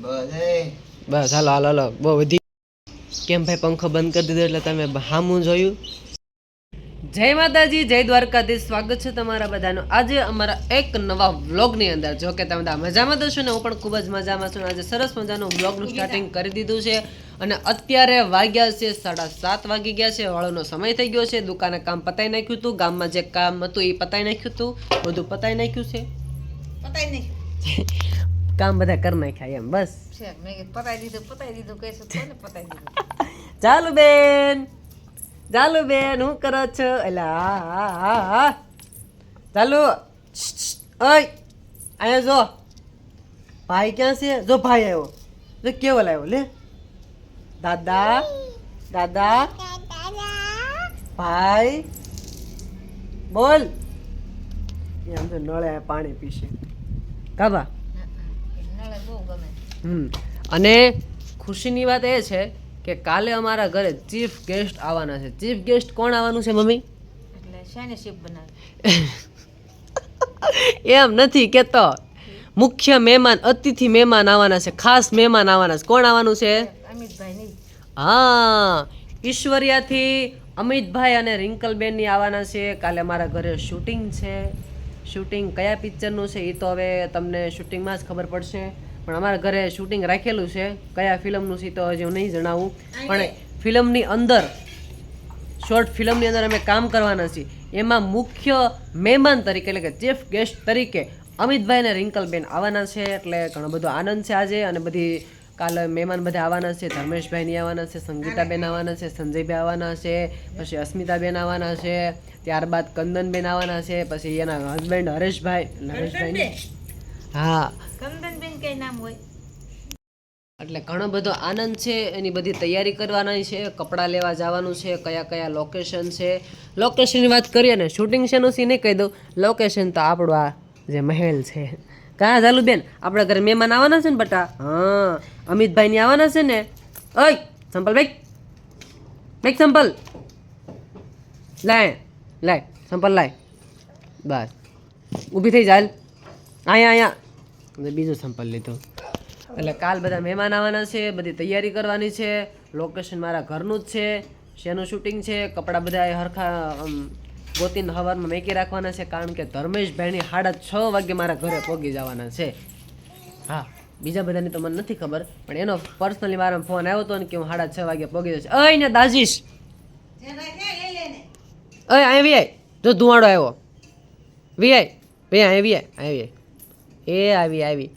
બસ હાલો હાલો હાલો. બહુ વધી કેમ ભાઈ પંખો બંધ કરી દીધો એટલે તમે હામું જોયું? જય માતાજી જય દ્વારકાધીશ. સ્વાગત છે તમારા બધાનું. આજે અમારા એક નવા વ્લોગની અંદર. જો કે તમે બધા મજામાં તો છો ને? હું પણ ખૂબ જ મજામાં છું આજે સરસ મજાનું વ્લોગનું સ્ટાર્ટિંગ કરી દીધું છે. અને અત્યારે વાગ્યા છે સાડા સાત વાગી ગયા છે. વાળોનો સમય થઈ ગયો છે. દુકાને કામ પતાઈ નાખ્યું હતું. ગામમાં જે કામ હતું એ પતાઈ નાખ્યું હતું. બધું પતાઈ નાખ્યું છે? પતાઈ નહીં કામ બધા કરી નાખ્યા એમ બસ. પતાઈ દીધું પતાઈ દીધું કહેશું તો ને પતાઈ દીધું? ચાલુ બેન ચાલુ બેન હું કરો છો? એલા હા હા હા હા ચાલુ ઓય અહીંયા જો. ભાઈ ક્યાં છે? જો ભાઈ આવ્યો. જો કેવો લાવ્યો લે. દાદા દાદા. ભાઈ બોલ. એ આમ તો નળે પાણી પીશે. કાબા ગમે. અને ખુશીની વાત એ છે કે કાલે અમારા ઘરે ચીફ ગેસ્ટ આવવાના છે. ચીફ ગેસ્ટ કોણ આવવાનું છે મમ્મી? એટલે શેને શીપ બનાવી? એમ નથી કેતો. મુખ્ય મહેમાન અતિથિ મહેમાન આવવાના છે ખાસ મહેમાન આવવાના છે. કોણ આવવાનું છે? અમિતભાઈ હા. ઈશ્વરિયાથી અમિતભાઈ અને રિંકલબેનની આવવાના છે. કાલે મારા ઘરે શૂટિંગ છે. શૂટિંગ કયા પિક્ચરનું છે એ તો હવે તમને શૂટિંગમાં જ ખબર પડશે. પણ અમારા ઘરે શૂટિંગ રાખેલું છે. કયા ફિલ્મનું છે તો હજી હું નહીં જણાવું. પણ ફિલ્મની અંદર શોર્ટ ફિલ્મની અંદર અમે કામ કરવાના છીએ. એમાં મુખ્ય મહેમાન તરીકે એટલે કે ચીફ ગેસ્ટ તરીકે અમિતભાઈ અને રિંકલબેન આવવાના છે. એટલે ઘણો બધો આનંદ છે આજે અને બધી કાલે મહેમાન બધા આવવાના છે. ધર્મેશભાઈની આવવાના છે સંગીતાબેન આવવાના છે સંજયભાઈ આવવાના છે પછી અસ્મિતાબેન આવવાના છે ત્યારબાદ કંદનબેન આવવાના છે પછી એના હસબન્ડ હરેશભાઈ હરેશભાઈ હા. કંદનબેન કઈ નામ હોય? એટલે ઘણો બધો આનંદ છે એની બધી તૈયારી કરવાની છે કપડાં લેવા જવાનું છે કયા કયા લોકેશન છે. લોકેશનની વાત કરીએ ને શૂટિંગ શેનું સી નહીં કહી દઉં. લોકેશન તો આપણું આ જે મહેલ છે. કાં ચાલુ બેન? આપણા ઘરે મહેમાન આવવાના છે ને બટા? હા. અમિતભાઈની આવવાના છે ને? ઓય સંપલ બેગ બેગ સંપલ. લાય લાય સંપલ લાય. બસ. ઊભી થઈ ચાલ અહીંયા અહીંયા બીજું સેમ્પલ લીધું. એટલે કાલ બધા મહેમાન આવવાના છે બધી તૈયારી કરવાની છે. લોકેશન મારા ઘરનું જ છે શેનું શૂટિંગ છે કપડાં બધા એ હરખા ગોતીને હવારમાં મેકી રાખવાના છે કારણ કે ધર્મેશભાઈની સાડા છ વાગે મારા ઘરે પહોંચી જવાના છે. હા બીજા બધાની તો મને નથી ખબર પણ એનો પર્સનલી મારા ફોન આવ્યો હતો ને કે હું સાડા છ વાગે પહોંચી જશે અય ને દાજીશ અય અહીં વી જો ધુવાડો આવ્યો. વી ભાઈ અહીં આય અહીં આય. આવી એ આવી આવી.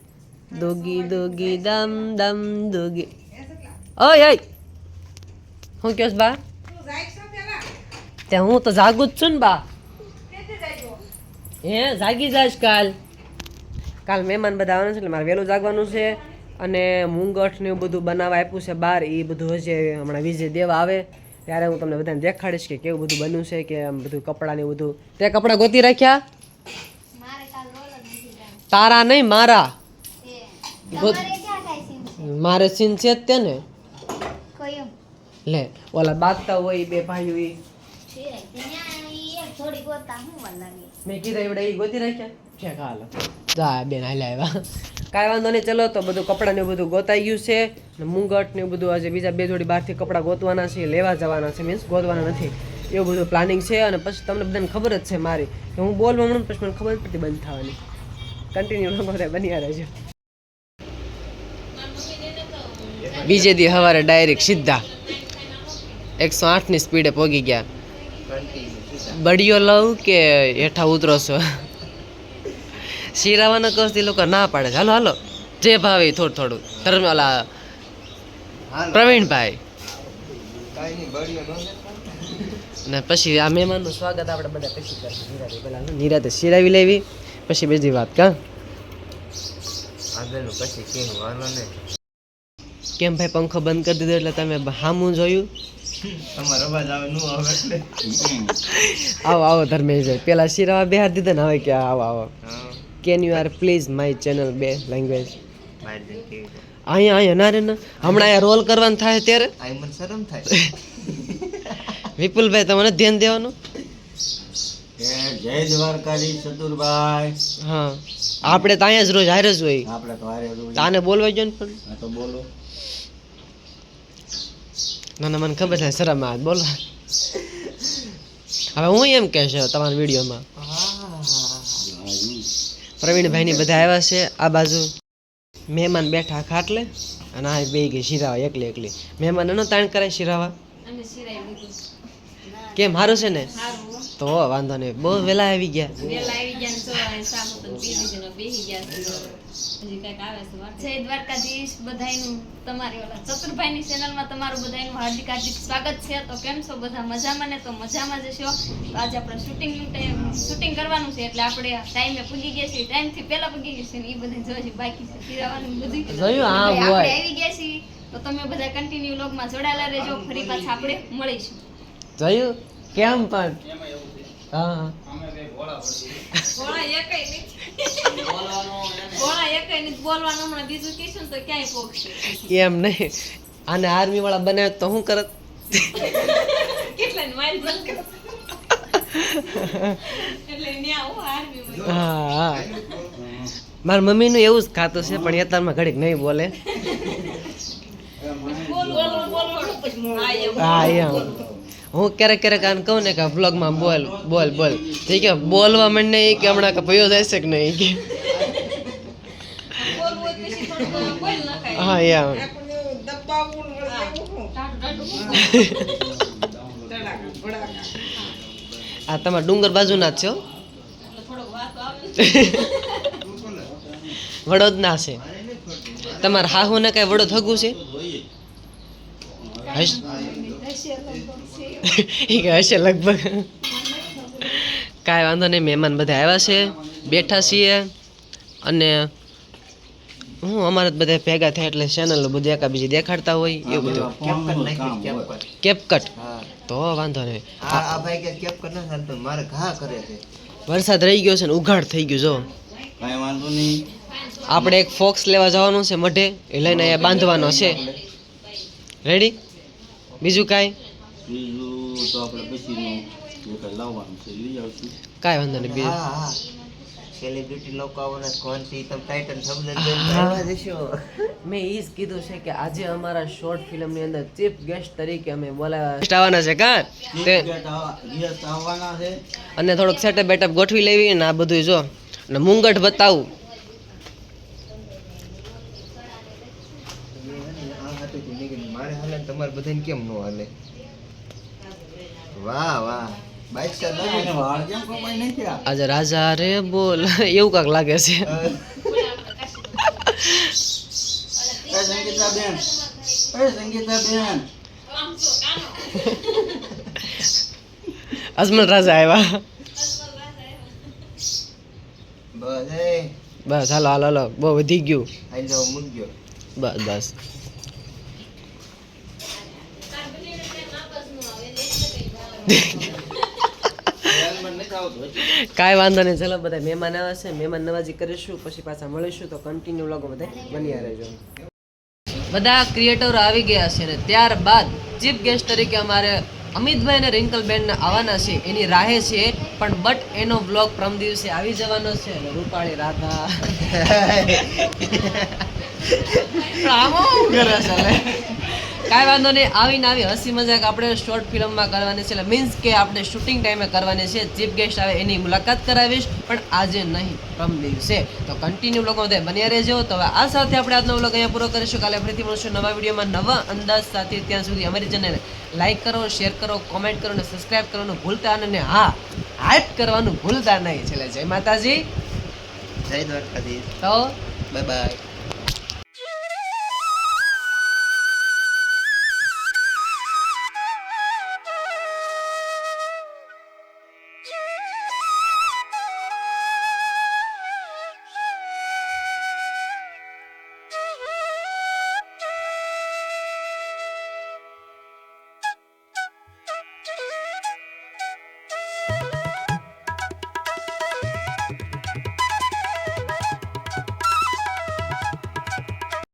દોગી દોગી, દમ દમ, દોગી. ઓય ઓય. હું કહેશ બા? ત્યાં હું તો જાગું જ છું ને બા. હે, જાગી જાશ કાલ. કાલ મહેમાન બધા આવવાના છે એટલે મારે વહેલું જાગવાનું છે. અને મુંગઠ ને એવું બધું બનાવવા આપ્યું છે બહાર એ બધું હશે હમણાં વિજય દેવા આવે. ત્યારે હું તમને બધાને દેખાડીશ કે કેવું બધું બન્યું છે, કે આમ બધું કપડાં ને બધું. તે કપડાં ગોતી રાખ્યા? તારા નહીં મારા. ગોત- મારે સીન છે જ તે ને લે ઓલા બાગતા હોય બે ભાઈઓ એ મેં કીધા એવડે એ ગોતી રાખ્યા. ઠેક હાલો. જા બેન હાલે આવ્યા કાંઈ વાંધો નહીં ચલો તો બધું કપડાં ને એવું બધું ગોતાઈ ગયું છે. ને મુંગટ ને બધું આજે બીજા બે જોડી બહારથી કપડાં ગોતવાના છે લેવા જવાના છે મીન્સ ગોતવાના નથી. એવું બધું પ્લાનિંગ છે અને પછી તમને બધાને ખબર જ છે મારી. કે હું બોલવા મળું પછી મને ખબર જ પડતી બંધ થવાની. કન્ટિન્યુ લોકો બન્યા રહેજો બીજે દી સવારે ડાયરેક્ટ સીધા. એકસો આઠની સ્પીડે પહોંચી ગયા. બડીયો લઉં કે હેઠા ઉતરો છો શિરાવાના કસથી લોકો ના પાડે. છે હાલો હાલો. જે ભાવે થોડું થોડું. ધર્મ ઓલા પ્રવીણભાઈ. ન ને પછી આ મહેમાનનું સ્વાગત આપણે બધા પછી કરશું. નિરાતે. પહેલા નિરાતે શિરાવી લેવી. પછી બીજી વાત કા? આગળનું પછી હાલો ને કેમ ભાઈ પંખો બંધ કરી દીધો એટલે તમે હામું જોયું? તમારો અવાજ આવે નું આવે એટલે. આવો આવો ધર્મેશભાઈ. પેલા શિરાવા બે હાથ દીધા ને હવે કે આવો આવો. Can you are please my channel બે લેંગ્વેજ? અહીંયા અહીંયા ના રે ના. હમણાં અહીંયા રોલ કરવાનું થાય ત્યારે? મને શરમ થાય. વિપુલભાઈ તમને ધ્યાન દેવાનું? જય દ્વારકાધીશ ચતુરભાઈ હા. આપણે તો અહીંયા જ રોજ હારે જ હોય. આપણે તો હારે રોજ તો આને બોલવા જો ને પણ આ તો બોલો. ના ના મને ખબર છે શરમ આ બોલો. હવે હું એમ કહેશે તમારા વિડીયોમાં? પ્રવીણભાઈની બધા આવ્યા છે આ બાજુ. મહેમાન બેઠા ખાટલે અને આ બે ગઈ શિરાવા એકલી એકલી. મહેમાન એનો તાણ કરે શિરાવા કેમ સારું છે ને? સારું. તો વાંધો નહીં. બહુ વેલા આવી ગયા. વેલા આવી ગયા તો સાબુ તો હતું પી લીધું ને બેહી ગયા છે. હજી કંઈક આવે છે વાત. જય દ્વારકાધીશ બધાયનું તમારી ઓલા ચતુરભાઈની ચેનલમાં તમારું બધાયનું હાર્દિક હાર્દિક સ્વાગત છે. તો કેમ છો બધા? મજામાં ને? તો મજામાં જ છો? તો આજે આપણે શૂટિંગનું ટાઈમ શૂટિંગ કરવાનું છે એટલે આપણે ટાઈમે પૂગી ગયા છીએ. ટાઈમથી પહેલા પૂગી ગયા છીએ ને એ બધે જોઈ બાકી છે. ફિરાવાનું બધું જોયું? હા, આપણે આવી ગયા છીએ. તો તમે બધા કન્ટિન્યુ લોગમાં જોડાયેલા રહેજો. ફરી પાછા આપણે મળીશું. જોયું? કેમ પણ? હા. હા. ભોળા એકય નથી ભોળા એકય નથી બોલવાનું હમણાં બીજું કહીશું ને તો ક્યાંય પોગશે. એમ નહીં. આને આર્મી વાળા બને તો શું કરત? હું. હા હા. મારા મમ્મીનું એવું જ ખાતું છે પણ યતારમાં ઘડીક નહીં બોલે. બોલ, બોલ, બોલ, બોલ. હા, એમ. હા ક્યારેક ક્યારેક આને કહું ને કે વ્લોગમાં બોલ બોલ બોલ ઠીક કે બોલવા મને એ કે હમણાં કે ભયો જાય કે નહીં કે. હા ટાઢું. આ તમારા ડુંગર બાજુના જ છો. વડોદના છે તમારા હાહુ ને કઈ વડોદ હગું છે હશ કે હશે લગભગ. કાંઈ વાંધો નહીં મહેમાન બધા આવ્યા છે બેઠા છીએ. અને હું અમારે બધા ભેગા થયા એટલે ચેનલ બધું એકા બીજી દેખાડતા હોય એવું બધું. કેપકટ હા. તો વાંધો નહીં. આ આ ભાઈ કે કેપ્ટન ના ચાલતો મારે ઘા કરે છે. વરસાદ રહી ગયો છે ને ઉઘાડ થઈ ગયું જો. કાંઈ વાંધો નહીં. આપણે એક ફોક્સ લેવા જવાનું છે મઢે એ લઈને અહીંયા બાંધવાનો છે. રેડી બીજું કાંઈ? બીજું તો આપણે પછીનું જે કંઈ લાવવાનું છે. લઈ આવશું. કાંઈ વાંધો નહીં બીજું હા હા. સેલિબ્રિટી લોકો આવવાના કોણ છે તમે ટાઇટલ હા. જશો મેં એ જ કીધું છે કે આજે અમારા શોર્ટ ફિલ્મની અંદર ચીફ ગેસ્ટ તરીકે અમે બોલાવ્યા આવવાના છે કા? તે ગેસ્ટ આવવાના છે. અને થોડુંક સેટઅપ બેટઅપ ગોઠવી લેવી ને આ બધું જો. અને મુંગટ બતાવું. મારે હાલે તમારે બધાને કેમ નો હાલે? વાહ વાહ. બાઈક સર એને વાળ કેમ કપાઈ નાખ્યા આજે રાજા રે બોલ. એવું કાક લાગે છે. એ સંગીતા બેન એ સંગીતા બેન અજમલ રાજા આવ્યા. બસ બસ હાલો હાલો હાલો. બહુ વધી ગયું. બસ બસ. કાંઈ વાંધો નહીં, ચલો બધા મહેમાન આવે છે. મહેમાન નવાજી કરીશું, પછી પાછા મળીશું. તો કન્ટિન્યુ લોકો બધા બન્યા રહેજો. બધા ક્રિએટરો આવી ગયા છે ને, ત્યારબાદ ચીફ ગેસ્ટ તરીકે અમારે અમિતભાઈ અને રિંકલબેન આવવાના છે. એની રાહે છે, પણ બટ એનો બ્લોગ પ્રમ દિવસે આવી જવાનો છે. રૂપાળી રાધા. આમાં કરે છે કાંઈ વાંધો નહીં આવીને આવી હસી મજાક આપણે શોર્ટ ફિલ્મમાં કરવાની છે. એટલે મીન્સ કે આપણે શૂટિંગ ટાઈમે કરવાની છે. ચીફ ગેસ્ટ આવે એની મુલાકાત કરાવીશ પણ આજે નહીં પ્રમ દિવસે. તો કન્ટિન્યુ લોકો બધા બન્યા રહેજો. તો હવે આ સાથે આપણે આજનો વ્લોગ અહીંયા પૂરો કરીશું. કાલે ફરીથી મળશું નવા વિડીયોમાં નવા અંદાજ સાથે. ત્યાં સુધી અમારી ચેનલને લાઇક કરો શેર કરો કોમેન્ટ કરો અને સબસ્ક્રાઈબ કરવાનું ભૂલતા અને હા હાઈપ કરવાનું ભૂલતા નહીં. છેલ્લે જય માતાજી. જય દ્વારકાધીશ. તો બાય બાય